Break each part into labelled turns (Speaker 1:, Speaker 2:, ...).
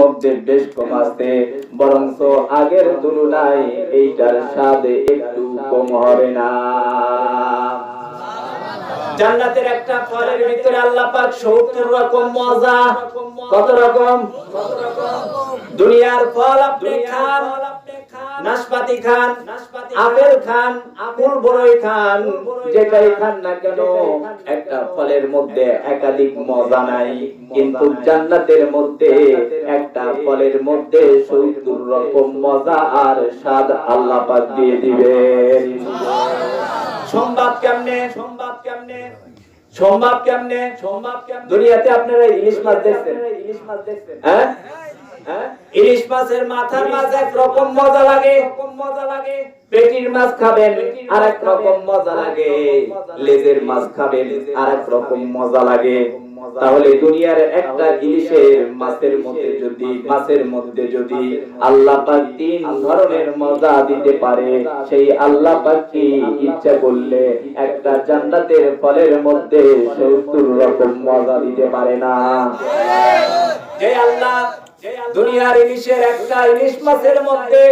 Speaker 1: মধ্যে বেশ কম আছে। বরঞ্চ আগের তুলনায় এইটার স্বাদ একটু কম হবে না। জান্নাতের একটা ফলের ভিতরে আল্লাহ পাক 70 রকম মজা। কত রকম? দুনিয়ার ফল আপনি খান নাশপাতি খান আপেল খান আপেল বড়ই খান যেটাই খান না কেন একটা ফলের মধ্যে একাধিক মজা নাই কিন্তু জান্নাতের মধ্যে একটা ফলের মধ্যে সত্তর রকম মজা আর স্বাদ আল্লাহ পাক দিয়ে দিবেন। সম্ভব কেমনে? সম্ভব কেমনে? সম্ভব কেমনে? সম্ভব কেমনে? দুনিয়াতে আপনারা ইলিশ মাছ দেখছেন। ইলিশ মাছ দেখছেন। হ্যাঁ? ইলিশ মাছের মাথার মাছ এক রকম মজা লাগে। মজা লাগে। পেটির মাছ খাবেন আর এক রকম মজা লাগে। লেজের মাছ খাবেন আর এক রকম মজা লাগে। তাহলে দুনিয়ার একটা ইলিশের মাছের মধ্যে যদি মাছের মধ্যে যদি আল্লাহ পাক তিন ধরনের মজা দিতে পারে সেই আল্লাহ পাক কি ইচ্ছা করলে একটা জান্নাতের ফলের মধ্যে সত্তর রকম মজা দিতে পারে না। যে আল্লাহ দুনিয়ার ইলিশের একটা ইলিশ মাছের মধ্যে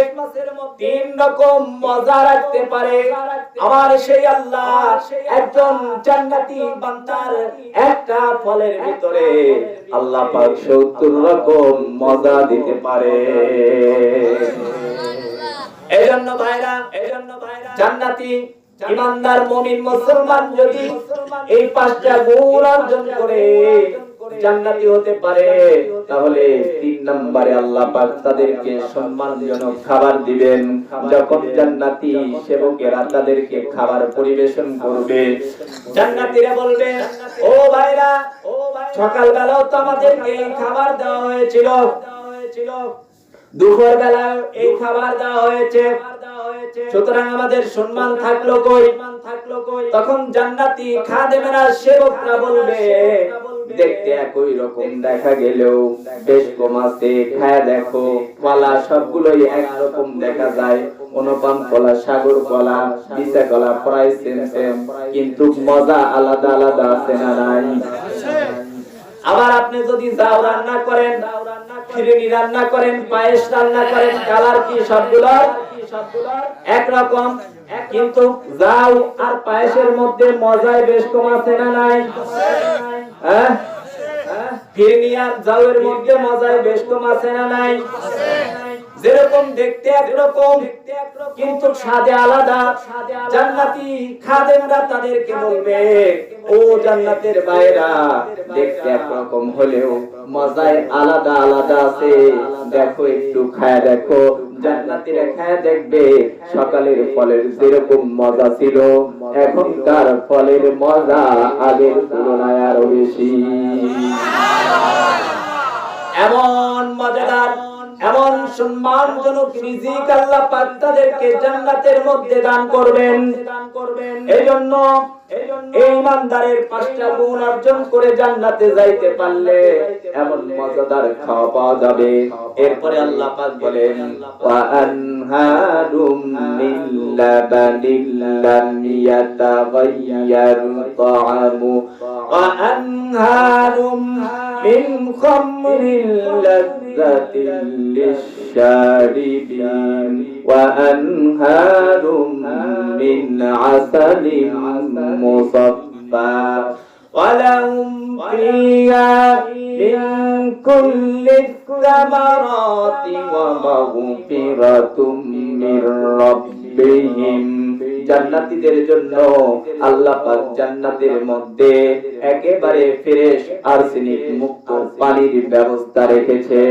Speaker 1: তিন রকম মজা রাখতে পারে। আমার সেই আল্লাহ একজন জান্নাতি বান্দার একটা ফলের ভিতরে আল্লাহ পাক সত্তর রকম মজা দিতে পারে। এজন্য ভাইরা এজন্য ভাইরা, জান্নাতি ইমানদার মুমিন মুসলমান যদি এই পাঁচটা গুণ অর্জন করে জান্নাতি হতে পারে। তাহলে তিন নম্বরে আল্লাহ পাক তাদেরকে সম্মানজনক খাবার দিবেন। যখন জান্নাতি সেবকেরা তাদেরকে খাবার পরিবেশন করবে। জান্নাতীরা বলবে ও ভাইরা ও ভাই সকাল বেলাও তো আমাদেরকে এই খাবার দেওয়া হয়েছিল। দুপুর বেলা এই খাবার দেওয়া হয়েছে। সুতরাং আমাদের সম্মান থাকল কই? থাকল কই? তখন জান্নাতি খাদেমেরা সেবকরা বলবে দেখতে একই রকম দেখা গেলেও বেশ কম আছে খায় দেখো কলা সবগুলোই একরকম দেখা যায়। অনুপম কলা, সাগর কলা বিশা কলা, প্রায় সেম সেম কিন্তু মজা আলাদা আলাদা আছে না নাই? আবার আপনি যদি জাউ রান্না করেন ফিরিনি রান্না করেন, পায়েস রান্না করেন, কালার কি সবগুলোর? একরকম কিন্তু জাল আর পায়েসের মধ্যে মজায় বেশ কম আছে। না নাই হ্যাঁ? জালের জাউয়ের মধ্যে মজায় বেশ কম আছে না নাই যেরকম দেখতে একরকম কিন্তু স্বাদে আলাদা। জান্নাতি খাদেমরা তাদেরকে বলবে ও জান্নাতের বাইরা দেখতে একরকম হলেও মজায় আলাদা আলাদা আছে। দেখো একটু খায় দেখো। জান্নাতিরা খায় দেখবে সকালের ফলের যেরকম মজা ছিল এখনকার ফলের মজা আগের তুলনায় আরও বেশি। এমন মজাদার এমন সম্মানজনক রিজিক আল্লাহ পাক তাদেরকে জান্নাতের মধ্যে দান করবেন। দান করবেন এইজন্য এই ইমানদারের পাঁচটা গুণ অর্জন করে জান্নাতে যাইতে পারলে এমন মজাদার খাওয়া পাওয়া যাবে। এরপরে আল্লাহ পাক বলেন, ওয়া মিন طعم وأنهار من خمر لذة للشاربين وأنهار من عسل مصفى. ولهم فيها من كل الثمرات ومغفرة من ربهم. জান্নাতীদের জন্য আল্লাহ পাক জান্নাতের মধ্যে একেবারে ফ্রেশ আর্সেনিক মুক্ত পানির ব্যবস্থা রেখেছে।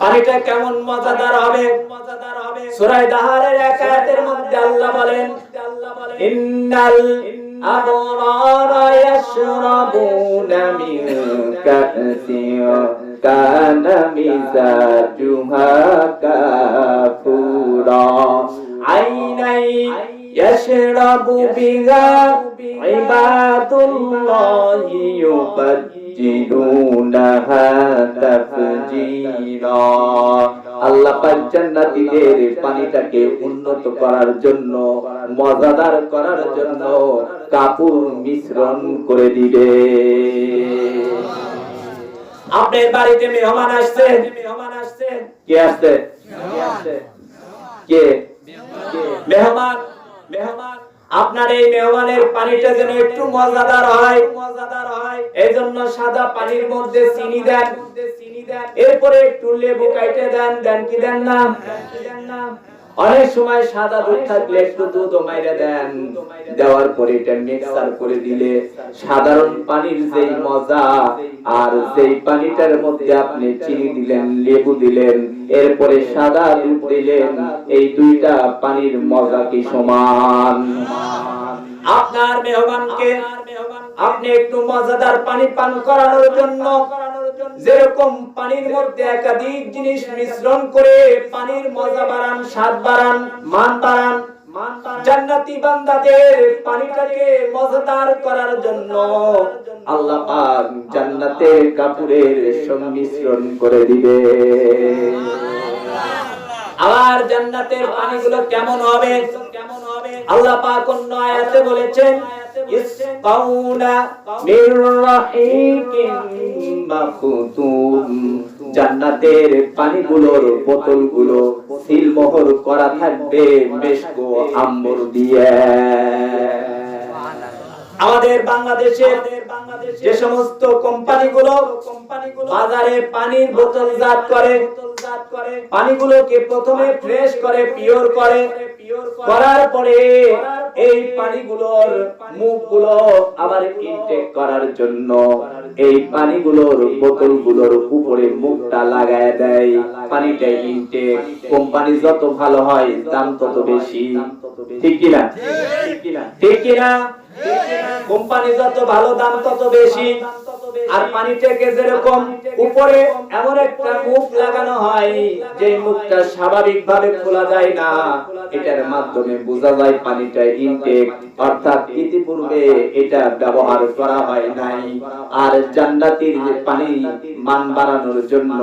Speaker 1: পানিটা কেমন মজাদার হবে? মজাদার হবে দাহারের এক আয়াতের মধ্যে আল্লাহ বলেন, ইন্নাল আবরারা ইয়াশরাবুনা মিন কাসিন কানা মিজাজুহা কাফুরা আইনাই يشرب بها عباد الله يفجرونها تفجيرا আল্লাহ পাক জান্নাতীদের পানিটাকে উন্নত করার জন্য মজাদার করার জন্য কাপুর মিশ্রণ করে দিবে আপনার বাড়িতে মেহমান আসছে মেহমান আসছে? কে? আসছে কে? মেহমান মেহমান, আপনার এই মেহমানের পানিটা যেন একটু মজাদার হয়। মজাদার হয় এই জন্য সাদা পানির মধ্যে চিনি দেন। চিনি দেন এরপরে একটু লেবু কাইটে দেন। দেন কি দেন না দেন না? অনেক সময় সাদা দুধ থাকলে একটু দুধ মাইরে দেন। দেওয়ার পরে এটা মিক্সার করে দিলে সাধারণ পানির যেই মজা, আর যেই পানিটার মধ্যে আপনি চিনি দিলেন, লেবু দিলেন, এরপরে সাদা দুধ দিলেন, এই দুইটা পানির মজা কি সমান? আপনার মেহমানকে আপনি একটু মজাদার পানি পান করানোর জন্য যেরকম পানির মধ্যে একাধিক জিনিস মিশ্রণ করে পানির মজা বাড়ান, স্বাদ বাড়ান, মান বাড়ান জান্নাতের আবার জান্নাতের পানিগুলো কেমন হবে কেমন হবে? আল্লাহ পাক অন্য আয়াতে বলেছেন ইসকাউনা মির রাহিকিন মাখতুম জান্নাতের পানিগুলোর বোতলগুলো সিলমোহর করা থাকবে, মেশকো আম্বর দিয়ে। আমাদের বাংলাদেশে যে সমস্ত কোম্পানিগুলো কোম্পানিগুলো বাজারে পানির বোতল জাত করে পানিগুলোকে প্রথমে ফ্রেশ করে পিওর করে। করার পরে এই পানিগুলোর মুখগুলো আবার ইনটেক করার জন্য এই পানিগুলোর বোতলগুলোর উপরে মুখটা লাগায় দেয়। পানিটা ইনটেক কোম্পানি যত ভালো হয়, দাম তত বেশি। ঠিক কিনা? ঠিক কিনা? কোম্পানি যত ভালো, দাম তত বেশি। আর পানিটাকে যেরকম উপরে এমন একটা মুখ লাগানো হয় যে মুখটা স্বাভাবিক ভাবে খোলা যায় না। এটার মাধ্যমে বোঝা যায় পানিটা ইনটেক অর্থাৎ ইতিপূর্বে এটা ব্যবহার করা হয় নাই। আর জান্নাতির যে পানি মান বাড়ানোর জন্য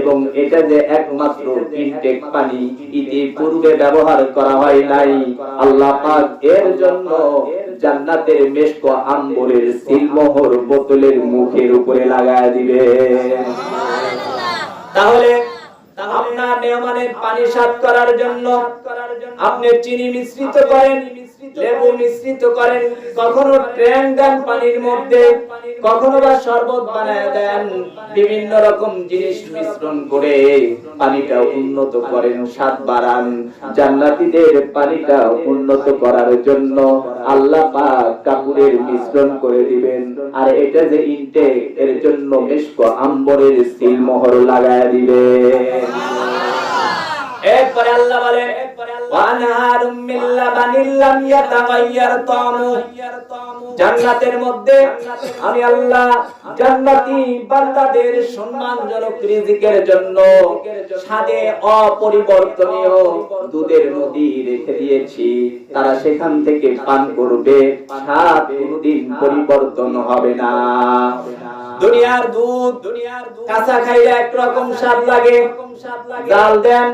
Speaker 1: এবং এটা যে একমাত্র ইনটেক পানি ইতিপূর্বে ব্যবহার করা হয় নাই, আল্লাহ পাক এর জন্য জান্নাতের মেশক আম্বরের সিলমোহর বোতলের মুখের উপরে লাগায় দিবে। তাহলে আপনার মেহমানের পানি সাত করার জন্য আপনি চিনি মিশ্রিত করেন। লেবু মিশ্রিত করেন কখনো ট্যাং দেন পানির মধ্যে কখনো বা শরবত বানায় দেন। বিভিন্ন রকম জিনিস মিশ্রণ করে পানিটা উন্নত করেন স্বাদ বাড়ান। জান্নাতীদের পানিটা উন্নত করার জন্য আল্লাহ পাক কাপুরের মিশ্রণ করে দিবেন। আর এটা যে ইনটেক এর জন্য মেশক আম্বরের সিল মোহর লাগায় দিবেন। এরপরে আল্লাহ বলে বলেন জান্নাতের মধ্যে আমি আল্লাহ জান্নাতি বান্দাদের সম্মানজনক রিজিকের জন্য স্বাদে অপরিবর্তনীয় দুধের নদী রেখে দিয়েছি। তারা সেখান থেকে পান করবে, স্বাদ পরিবর্তন হবে না। দুনিয়ার দুধ দুনিয়ার কাঁচা খাইলে একরকম স্বাদ লাগে। জাল দেন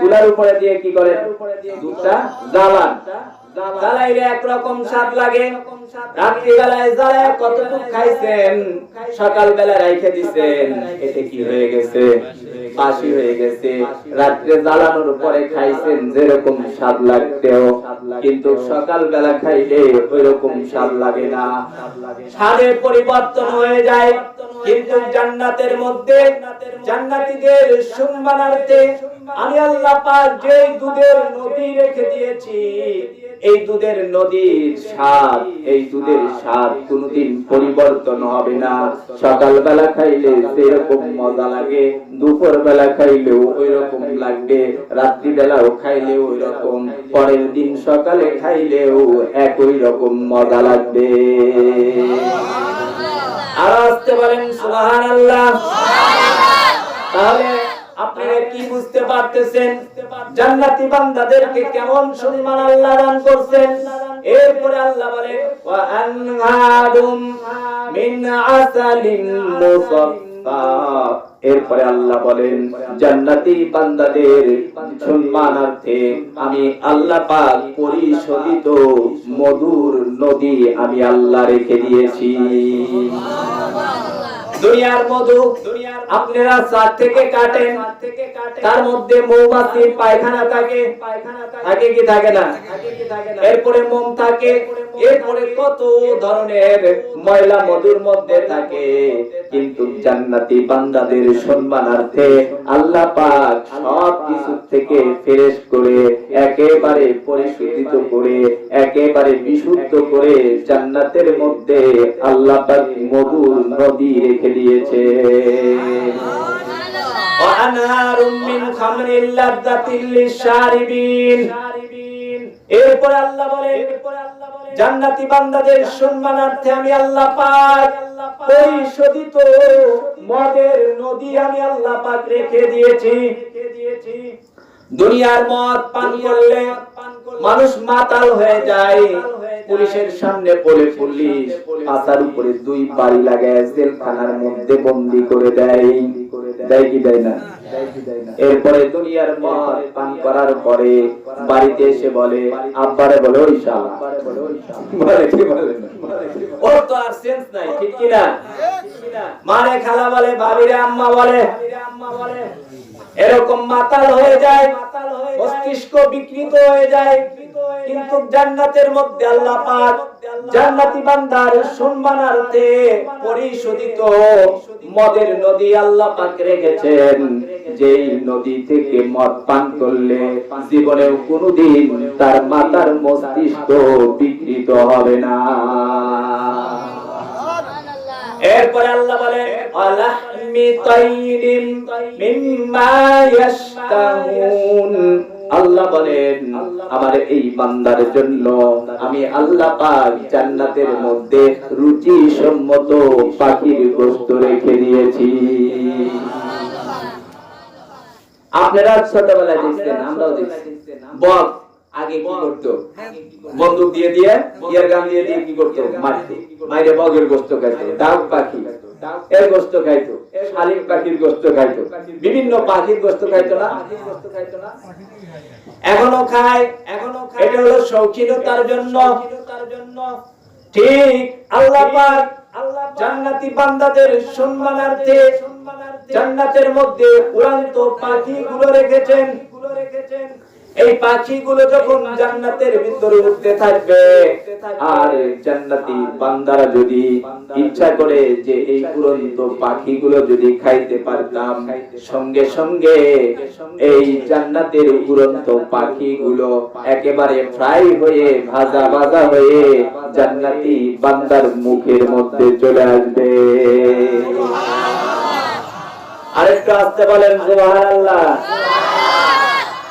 Speaker 1: চুলার উপরে দিয়ে কি করে? দুধটা জ্বালান। জ্বালাইলে একরকম স্বাদ লাগে। জ্বালায় কতটুকু খাইছেন সকাল বেলা রাইখে দিছেন এতে কি হয়ে গেছে? বাসি হয়ে গেছে। রাত্রে জ্বালানোর পরে খাইছেন যেরকম স্বাদ লাগতেও। কিন্তু সকাল বেলা খাইলে ওই রকম স্বাদ লাগে না। স্বাদের পরিবর্তন হয়ে যায়। কিন্তু জান্নাতের মধ্যে জান্নাতীদের সম্মানার্থে আমি আল্লাহ যে দুধের নদী রেখে দিয়েছি, এই দুধের নদীর স্বাদ, এই দুধের স্বাদ কোনোদিন পরিবর্তন হবে না। সকাল বেলা খাইলে সেরকম মজা লাগে। দুপুর বেলা খাইলেও ওই রকম লাগবে রাত্রি বেলাও খাইলেও ওই রকম পরের দিন সকালে খাইলেও একই রকম মজা লাগবে। আর আসতে পারেন, সুবহানাল্লাহ। তাহলে আপনারা কি বুঝতে পারতেছেন? জান্নাতি বান্দাদেরকে কেমন সম্মান আল্লাহ দান করছেন? এরপরে আল্লাহ বলে ওয়া মিন আসালিন মুসাফফা এরপরে আল্লাহ বলেন, জান্নাতি বান্দাদের সম্মানার্থে আমি আল্লাহ পাক পরিশোধিত মধুর নদী আমি আল্লাহ রেখে দিয়েছি। দুনিয়ার মধু আপনারা চার থেকে কাটেন। তার মধ্যে মৌমাছি, পায়খানা থাকে। থাকে কি থাকে না? এরপরে মোম থাকে। এরপরে কত ধরনের ময়লা মধুর মধ্যে থাকে। কিন্তু জান্নাতি বান্দাদের সম্মানার্থে আল্লাহ পাক সব কিছু থেকে ফ্রেশ করে একেবারে পরিশুদ্ধিত করে, একেবারে বিশুদ্ধ করে জান্নাতের মধ্যে আল্লাহ পাক মধুর নদী রেখে দিয়েছে। এরপর আল্লাহ বলে জান্নাতি বান্দাদের সম্মানার্থে আমি আল্লাহ পাক পরিশোধিত মদের নদী আমি আল্লাহ পাক রেখে দিয়েছি। দুনিয়ার মদ পান করলে মানুষ মাতাল হয়ে যায়। পুলিশের সামনে পড়ে পুলিশ পাতার উপরে দুই বাড়ি লাগায় জেলখানার মধ্যে বন্দি করে দেয়। দেয় কি দেয় না? এরপরে দুনিয়ার মদ পান করার পরে বাড়িতে এসে বলে, আব্বারে বলে, ওই বলে কি বলে? ওর তো আর সেন্স নাই, ঠিক কি না মারে খালা বলে, ভাবিরে আম্মা বলে। এরকম মাতাল হয়ে যায় মস্তিষ্ক বিকৃত হয়ে যায়। কিন্তু জান্নাতের মধ্যে আল্লাহ পাক জান্নাতি বান্দার সম্মানার্থে পরিশোধিত মদের নদী আল্লাহ পাক রেখেছেন। যেই নদী থেকে মদ পান করলে জীবনেও কোনোদিন তার মাতার মস্তিষ্ক বিকৃত হবে না। এরপরে আল্লাহ বলেন আলাহমি আল্লাহ বলেন, আমার এই বান্দার জন্য আমি আল্লাহ পাক জান্নাতের মধ্যে রুচি সম্মত পাখির গোশত রেখে আপনারা ছোটবেলায় দেখছেন, আমরাও দেখছি। আগে কি করতো? বন্দুক দিয়ে দিয়ে, ইয়ার গান দিয়ে দিয়ে কি করতো? মাইরে বগের গোস্ত খাইতো। ডাক পাখি। এর গোস্ত খাইতো শালিক পাখির গোস্ত খাইতো বিভিন্ন পাখির গোস্ত খাইতো না। এখনও খায় এখনও এটা হলো শৌখিনতার জন্য। ঠিক আল্লাহ পাক জান্নাতি বান্দাদের সম্মানার্থে জান্নাতের মধ্যে উড়ান্ত পাখিগুলো রেখেছেন। এই পাখিগুলো যখন জান্নাতের ভিতরে উঠতে থাকবে আর জান্নাতি বান্দারা যদি ইচ্ছা করে যে এই উড়ন্ত পাখিগুলো যদি খাইতে পারতাম সঙ্গে সঙ্গে এই জান্নাতের উড়ন্ত পাখিগুলো একেবারে ফ্রাই হয়ে ভাজা ভাজা হয়ে জান্নাতি বান্দার মুখের মধ্যে চলে আসবে। আরেকটু আসতে বলেন সুবহানাল্লাহ।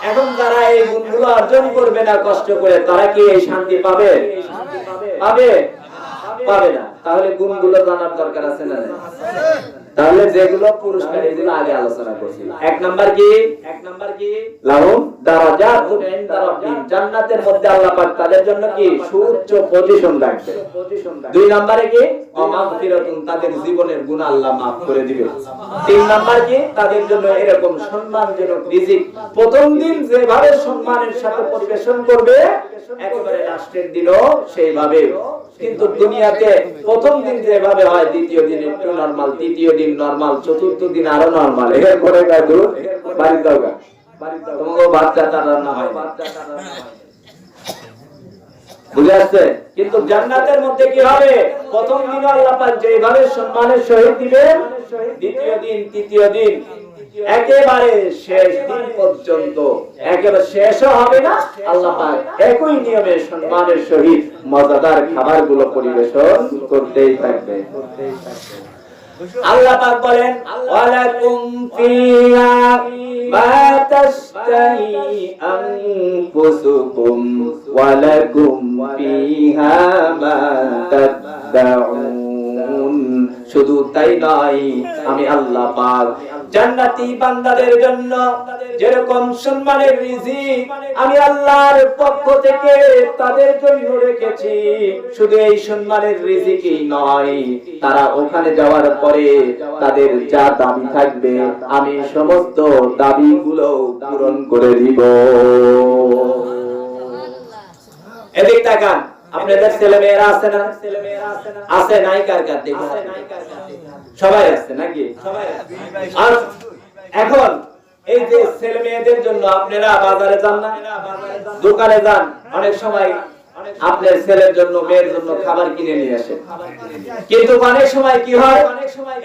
Speaker 1: এখন তারা এই গুণগুলো অর্জন করবে না কষ্ট করে, তারা কি এই শান্তি পাবে? পাবে। পাবে না। তাহলে গুণগুলো জানার দরকার আছে না? তাহলে যেগুলো পুরস্কার এগুলো আগে আলোচনা করছি এক নাম্বার কি? এক নাম্বার কি? লাহুম দারাজাতুন ইনদা রাব্বিহিম জান্নাতের মধ্যে আল্লাহ পাক তাদের জন্য কি? সুউচ্চ পজিশন রাখবে। দুই নম্বরে কি? তাদের জীবনের গুনাহ আল্লাহ maaf করে দিবে। তিন নাম্বার কি? তাদের জন্য এরকম সম্মানজনক রিজিক। প্রথম দিন যেভাবে সম্মানের সাথে পরিবেশন করবে একেবারে লাস্টের দিনও সেইভাবে। কিন্তু দুনিয়াতে প্রথম দিন যেভাবে হয়, দ্বিতীয় দিন একটু নর্মাল তৃতীয় দিন নর্মাল চতুর্থ দিন আরও নর্মাল এর পরে কাদু বাড়ি কিন্তু জান্নাতের মধ্যে কি হবে? প্রথম দিন আল্লাহ যেভাবে সম্মানের সহিত দিবেন দ্বিতীয় দিন, তৃতীয় দিন, একেবারে শেষ দিন পর্যন্ত, একেবারে শেষও হবে না। আল্লাহ একই নিয়মে সম্মানের সহিত মজাদার খাবারগুলো পরিবেশন করতেই থাকবে। আল্লাহ বলেন শুধু তাই নয়, আমি আল্লাহ পাক জান্নাতি বান্দাদের জন্য যেরকম সম্মানের রিজিক আমি আল্লাহর পক্ষ থেকে তাদের জন্য রেখেছি। শুধু এই সম্মানের রিজিকই নয়, তারা ওখানে যাওয়ার পরে তাদের যা দাবি থাকবে, আমি সমস্ত দাবিগুলো পূরণ করে দিব। এদিক তাকান। আপনাদের ছেলে মেয়েরা আছে না? আছে নাই কার সবাই আসছে নাকি? আর এখন এই যে ছেলে মেয়েদের জন্য আপনারা বাজারে যান না? দোকানে যান। অনেক সময় আপনার ছেলের জন্য মেয়ের জন্য খাবার কিনে নিয়ে আসেন কিন্তু অনেক সময় কি হয়?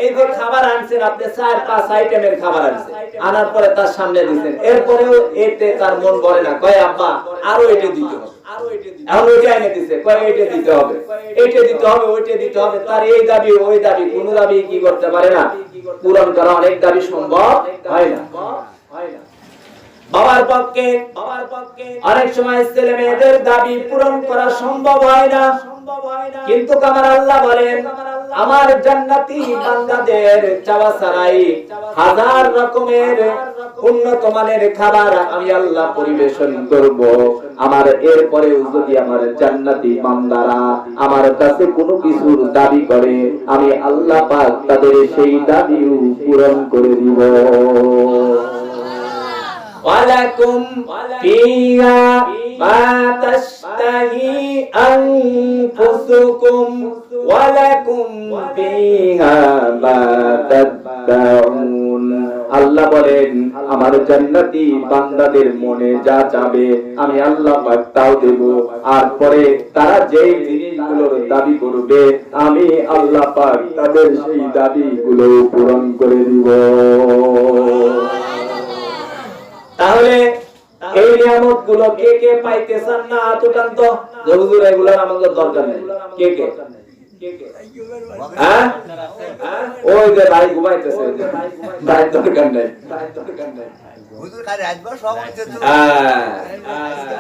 Speaker 1: এই যে খাবার আনছেন আপনি চার পাঁচ আইটেমের খাবার আনছেন। আনার পরে তার সামনে দিচ্ছেন এরপরেও এতে তার মন ভরে না। কয় আব্বা আরও এটা দিতে হবে। এখন এটা এনে দিছে কয় এটা দিতে হবে। এটা দিতে হবে ওইটা দিতে হবে তার এই দাবি ওই দাবি কোন দাবি কি করতে পারে না। পূরণ করা অনেক দাবি সম্ভব হয় না। বাবার পক্ষে বাবার পক্ষে অনেক সময় ছেলে মেয়েদের দাবি পূরণ করা সম্ভব হয় না। কিন্তু আমার আল্লাহ বলেন আমার জান্নাতি বান্দাদের চাওয়া ছাড়াই হাজার রকমের উন্নত মানের খাবার আমি আল্লাহ পরিবেশন করব। আমার এরপরেও যদি আমার জান্নাতি বান্দারা আমার কাছে কোনো কিছুর দাবি করে আমি আল্লাহ পাক তাদের সেই দাবিও পূরণ করে দিব। ولكم فيها ما تشتهي أنفسكم ولكم فيها ما تدعون আল্লাহ বলেন আমার জান্নাতি বান্দাদের মনে যা চাবে আমি আল্লাহ পাক তাও দেব আর পরে তারা যে জিনিসগুলোর দাবি করবে আমি আল্লাহ পাক তাদের সেই দাবিগুলো পূরণ করে দিব তাহলে এই নিয়ামতগুলো কে কে পাইতে চান না এতটান তো যে হুজুর এগুলোর আমাদের দরকার নেই। কে কে? হ্যাঁ? হ্যাঁ? ওই যে ভাই ঘুমাইতেছে ভাই। দরকার নেই। হ্যাঁ,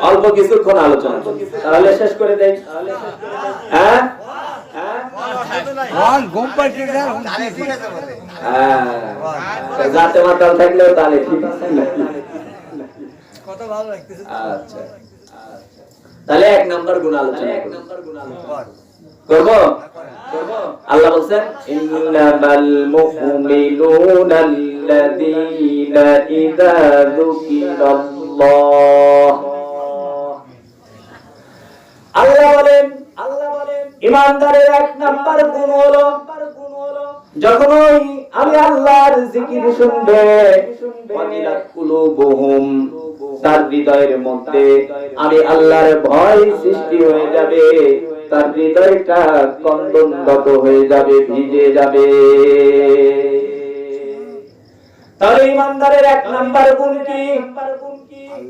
Speaker 1: অল্প কিছুক্ষণ আলোচনা। তাহলে শেষ করে হ্যাঁ? হ্যাঁ?
Speaker 2: বলে।
Speaker 1: হ্যাঁ। যাতে মাতাল থাকলেও তাহলে ঠিক আছে। নাকি? আচ্ছা তাহলে এক নাম্বার গুণ আলোচনা
Speaker 2: বল।
Speaker 1: করব? আল্লাহ বলছেন ইন্নামাল মুমিনুনা আল্লাযীনা ইযা যুকিরাল্লাহ। আল্লাহ বলেন আল্লাহ বলেন ইমানদারের এক নাম্বার গুণ হলো যখনই আমি আল্লাহর জিকির শুনবে। কুলুবুহুম। তার হৃদয়ের মধ্যে আমি আল্লাহর ভয় সৃষ্টি হয়ে যাবে। তার হৃদয়টা কন্দনগত হয়ে যাবে ভিজে যাবে। তাহলে ইমানদারের এক নাম্বার গুণ কি?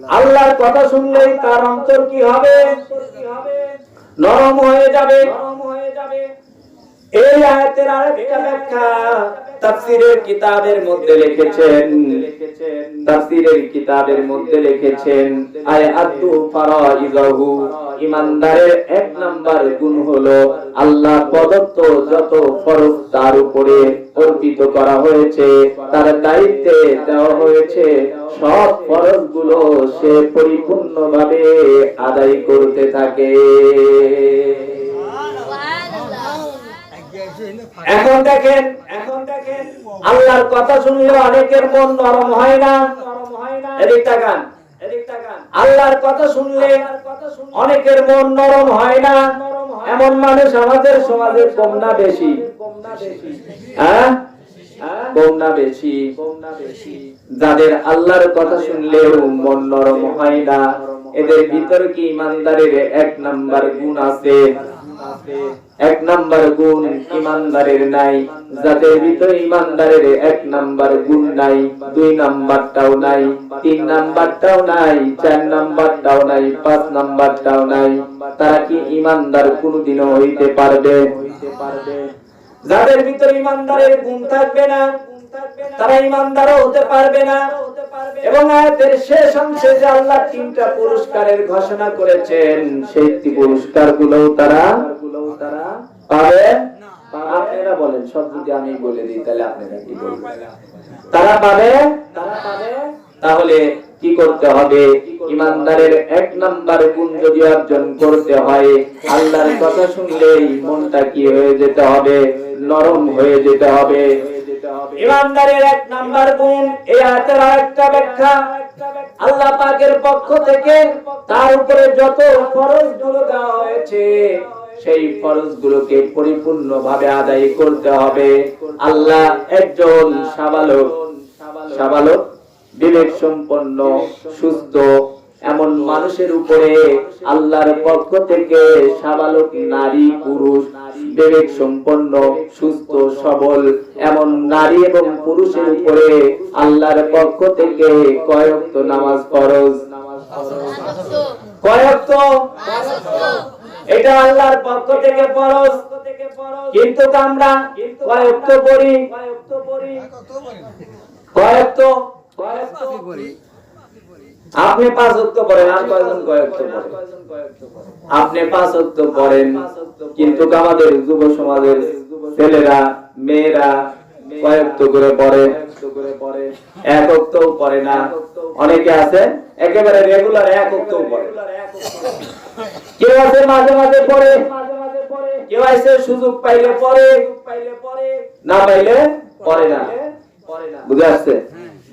Speaker 1: আল্লাহর কথা শুনলেই তার অন্তর কি হবে? নরম হয়ে যাবে। নরম হয়ে যাবে। এই আয়াতের আরেকটা ব্যাখ্যা তাফসীরের কিতাবের মধ্যে লিখেছেন। তাফসীরের কিতাবের মধ্যে লিখেছেন আয়াতু ফারাইযাহু ইমানদারের এক নাম্বার গুণ হলো আল্লাহ প্রদত্ত যত ফরজ তার উপরে অর্পিত করা হয়েছে, তার দায়িত্বে দেওয়া হয়েছে, সব ফরজগুলো সে পরিপূর্ণভাবে আদায় করতে থাকে। এখন দেখেন এখন দেখেন, আল্লাহর কথা শুনলে অনেকের মন নরম হয় না। এদিক তাকান আল্লাহর কথা শুনলে অনেকের মন নরম হয় না। এমন মানুষ আমাদের সমাজে কম না বেশি। হ্যাঁ? কম না বেশি। যাদের আল্লাহর কথা শুনলেও মন নরম হয় না, এদের ভিতরে কি ইমানদারের এক নাম্বার গুণ আছে? এক নাম্বার গুণ ইমানদারের নাই। যাদের ভিতরে ইমানদারের এক নাম্বার গুণ নাই, দুই নাম্বারটাও নাই, তিন নাম্বারটাও নাই, চার নাম্বারটাও নাই, পাঁচ নাম্বারটাও নাই। তারা কি ইমানদার কোনদিনও হইতে পারবে? যাদের ভিতরে ইমানদারের গুণ থাকবে না, তারা ইমানদারও হতে পারবে না। এবং আয়াতের শেষ অংশে যে আল্লাহ তিনটা পুরস্কারের ঘোষণা করেছেন সেই পুরস্কারগুলো তারা তারা পাবে আপনারা বলেন সব যদি আমি বলে দিই তাহলে আপনারা কি বলবেন? তারা পাবে? তারা পাবে। তাহলে কি করতে হবে? ইমানদারের এক নাম্বার গুণ যদি অর্জন করতে হয়, আল্লাহর কথা শুনলেই মনটা কি হয়ে যেতে হবে? নরম হয়ে যেতে হবে। আদায় করতে হবে। আল্লাহ একজন সাবালক। সাবালক? বিবেক সম্পন্ন, সুস্থ, এমন মানুষের উপরে আল্লাহর পক্ষ থেকে সাবালক নারী, পুরুষ, বিবেক সম্পন্ন, সুস্থ, সবল, এমন নারী এবং পুরুষের উপরে আল্লাহর পক্ষ থেকে কয়েকত নামাজ ফরজ? কয়েকত এটা আল্লাহর পক্ষ থেকে ফরজ। কিন্তু আমরা কয়েকত কয়েকত কয়েকত আপনি পাঁচ অক্ত পড়েন, আর কয়জন কয়েকত আপনি পাঁচ অক্ত পড়েন, কিন্তু আমাদের যুব সমাজের ছেলেরা, মেয়েরা একেবারে এক মাঝে সুযোগ পাইলে না পাইলে না। বুঝে আসছে?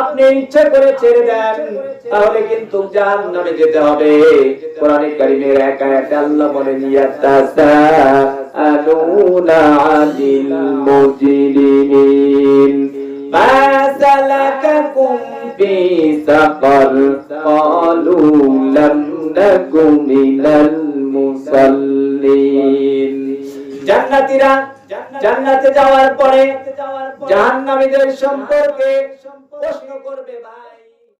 Speaker 1: আপনি ইচ্ছে করে ছেড়ে দেন, তাহলে কিন্তু জাহান্নামে যেতে হবে। কোরআনে কারিমের এক আয়াতে আল্লাহ জান্নাতে যাওয়ার পরে জাহান্নামীদের সম্পর্কে প্রশ্ন করবে ভাই